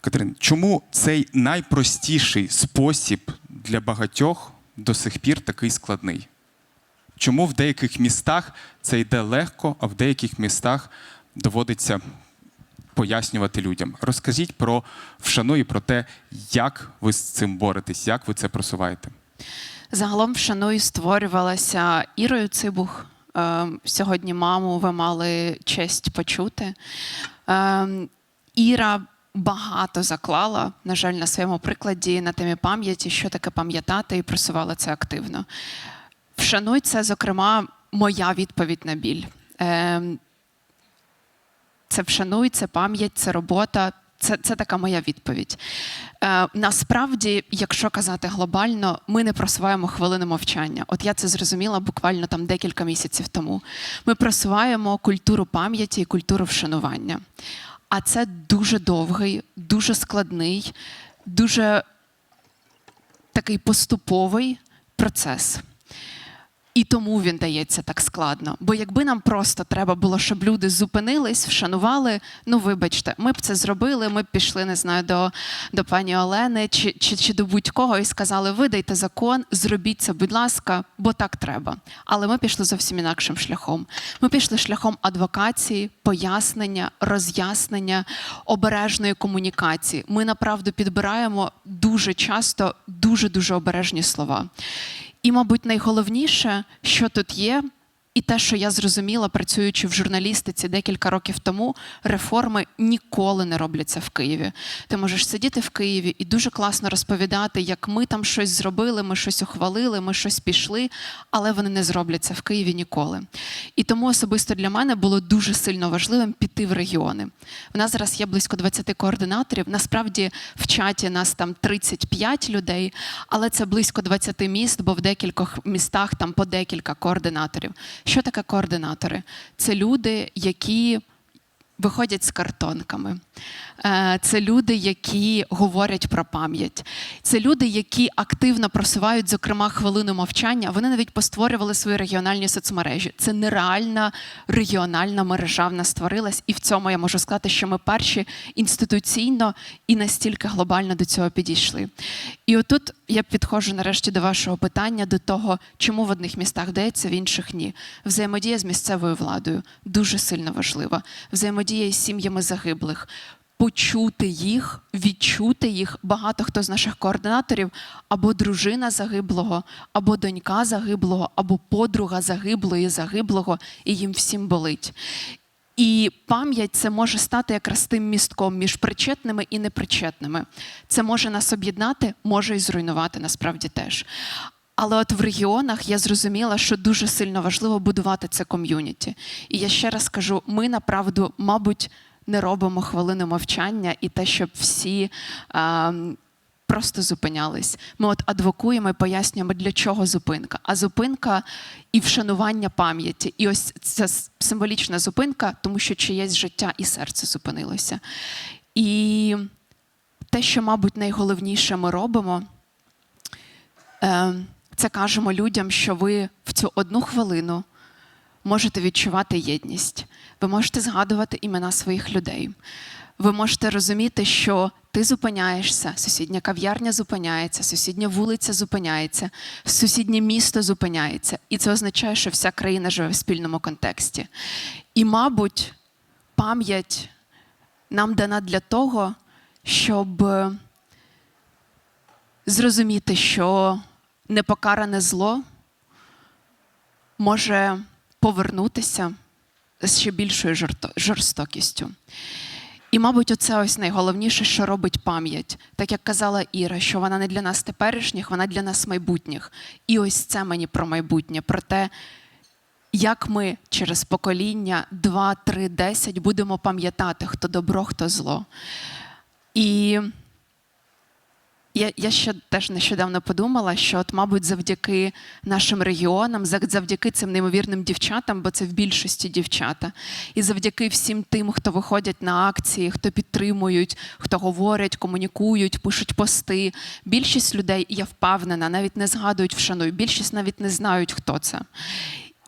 Катерин, чому цей найпростіший спосіб для багатьох до сих пір такий складний? Чому в деяких містах це йде легко, а в деяких містах доводиться пояснювати людям? Розкажіть про вшану і про те, як ви з цим боретесь, як ви це просуваєте. Загалом вшаною створювалася Ірою Цибух. Е, Сьогодні маму ви мали честь почути. Е, Іра багато заклала, на жаль, на своєму прикладі на темі пам'яті, що таке пам'ятати, і просувала це активно. Вшануй це, зокрема, моя відповідь на біль. Е, Це вшануй, це пам'ять, це робота. Це, це така моя відповідь. Е, насправді, якщо казати глобально, ми не просуваємо хвилини мовчання. От я це зрозуміла буквально там декілька місяців тому. Ми просуваємо культуру пам'яті і культуру вшанування. А це дуже довгий, дуже складний, дуже такий поступовий процес. І тому він дається так складно. Бо якби нам просто треба було, щоб люди зупинились, вшанували, ну вибачте, ми б це зробили, ми б пішли, не знаю, до, до пані Олени чи, чи, чи до будь-кого і сказали: видайте закон, зробіть це, будь ласка, бо так треба. Але ми пішли зовсім інакшим шляхом. Ми пішли шляхом адвокації, пояснення, роз'яснення, обережної комунікації. Ми направду підбираємо дуже часто дуже дуже обережні слова. І, мабуть, найголовніше, що тут є, і те, що я зрозуміла, працюючи в журналістиці декілька років тому, реформи ніколи не робляться в Києві. Ти можеш сидіти в Києві і дуже класно розповідати, як ми там щось зробили, ми щось ухвалили, ми щось пішли, але вони не зробляться в Києві ніколи. І тому особисто для мене було дуже сильно важливим піти в регіони. У нас зараз є близько 20 координаторів. Насправді в чаті нас там 35 людей, але це близько 20 міст, бо в декількох містах там по декілька координаторів. Що таке координатори? Це люди, які виходять з картонками. Е, Це люди, які говорять про пам'ять. Це люди, які активно просувають, зокрема, хвилину мовчання. Вони навіть постворювали свої регіональні соцмережі. Це нереальна регіональна мережа в нас створилась, і в цьому я можу сказати, що ми перші інституційно і настільки глобально до цього підійшли. І отут я підходжу нарешті до вашого питання, до того, чому в одних містах вдається, в інших ні. Взаємодія з місцевою владою дуже сильно важлива. Взаємодія із сім'ями загиблих. Почути їх, відчути їх. Багато хто з наших координаторів або дружина загиблого, або донька загиблого, або подруга загиблої загиблого, і їм всім болить. І пам'ять це може стати якраз тим містком між причетними і непричетними. Це може нас об'єднати, може і зруйнувати насправді теж. Але от в регіонах я зрозуміла, що дуже сильно важливо будувати це ком'юніті. І я ще раз кажу: ми направду, мабуть, не робимо хвилини мовчання і те, щоб всі. А, Просто зупинялись. Ми от адвокуємо і пояснюємо, для чого зупинка. А зупинка і вшанування пам'яті. І ось ця символічна зупинка, тому що чиєсь життя і серце зупинилося. І те, що, мабуть, найголовніше ми робимо, е, це кажемо людям, що ви в цю одну хвилину можете відчувати єдність. Ви можете згадувати імена своїх людей. Ви можете розуміти, що ти зупиняєшся, сусідня кав'ярня зупиняється, сусідня вулиця зупиняється, сусіднє місто зупиняється. І це означає, що вся країна живе в спільному контексті. І, мабуть, пам'ять нам дана для того, щоб зрозуміти, що непокаране зло може повернутися з ще більшою жорстокістю. І, мабуть, оце ось найголовніше, що робить пам'ять. Так як казала Іра, що вона не для нас теперішніх, вона для нас майбутніх. І ось це мені про майбутнє, про те, як ми через покоління 2, 3, 10 будемо пам'ятати, хто добро, хто зло. І я, я ще теж нещодавно подумала, що, от, мабуть, завдяки нашим регіонам, завдяки цим неймовірним дівчатам, бо це в більшості дівчата, і завдяки всім тим, хто виходять на акції, хто підтримують, хто говорять, комунікують, пишуть пости. Більшість людей, я впевнена, навіть не згадують вшануй, більшість навіть не знають, хто це.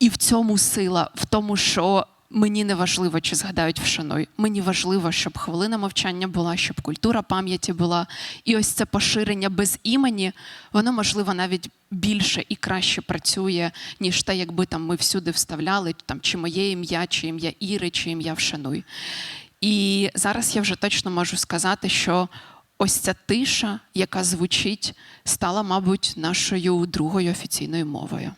І в цьому сила, в тому, що Мені не важливо, чи згадають вшануй. Мені важливо, щоб хвилина мовчання була, щоб культура пам'яті була. І ось це поширення без імені, воно можливо навіть більше і краще працює, ніж те, якби там ми всюди вставляли там чи моє ім'я, чи ім'я Іри, чи ім'я Вшануй. І зараз я вже точно можу сказати, що ось ця тиша, яка звучить, стала, мабуть, нашою другою офіційною мовою.